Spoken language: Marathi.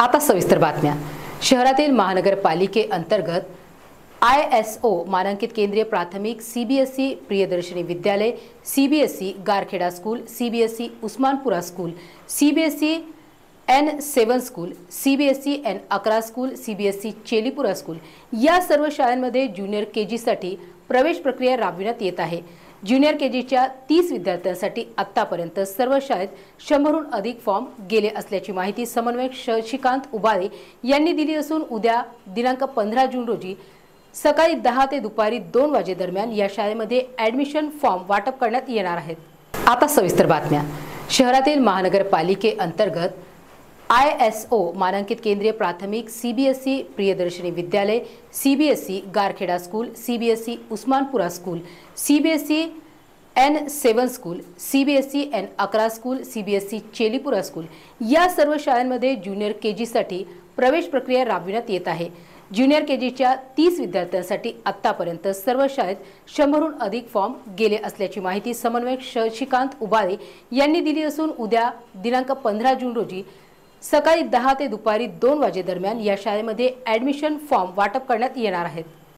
आता सविस्तर बातम्या. शहरातील महानगरपालिकेअंतर्गत आय एस ओ मानांकित केंद्रीय प्राथमिक C B S E Priyadarshini Vidyalaya C B S E Garkheda school C B S E Usmanpura school C B S E N seven school C B S E N अकरा school C B S E Chelipura school. या सर्व शाळांमध्ये ज्युनियर के जीसाठी प्रवेश प्रक्रिया राबविण्यात येत आहे. ज्युनियर के जीच्या तीस विद्यार्थ्यांसाठी आत्तापर्यंत सर्व शाळेत शंभरहून अधिक फॉर्म गेले असल्याची माहिती समन्वयक शशिकांत उबाळे यांनी दिली असून उद्या दिनांक पंधरा जून रोजी सकाळी दहा ते दुपारी दोन वाजेदरम्यान या शाळेमध्ये ॲडमिशन फॉर्म वाटप करण्यात येणार आहेत. आता सविस्तर बातम्या. शहरातील महानगरपालिकेअंतर्गत आय एस ओ मानांकित केंद्रीय प्राथमिक CBSE Priyadarshini Vidyalaya CBSE Garkheda school CBSE Usmanpura school CBSE N seven school CBSE N अकरा स्कूल सीबीएसई चेलीपुरा स्कूल. या सर्व शाळांमध्ये ज्युनियर के जीसाठी प्रवेश प्रक्रिया राबविण्यात येत आहे. ज्युनियर के जीच्या तीस विद्यार्थ्यांसाठी आत्तापर्यंत सर्व शाळेत शंभरहून अधिक फॉर्म गेले असल्याची माहिती समन्वयक शशिकांत उबाळे यांनी दिली असून उद्या दिनांक पंधरा जून रोजी सकाळी दहा ते दुपारी दोन वाजेदरम्यान या शाळेमध्ये ॲडमिशन फॉर्म वाटप करण्यात येणार आहेत.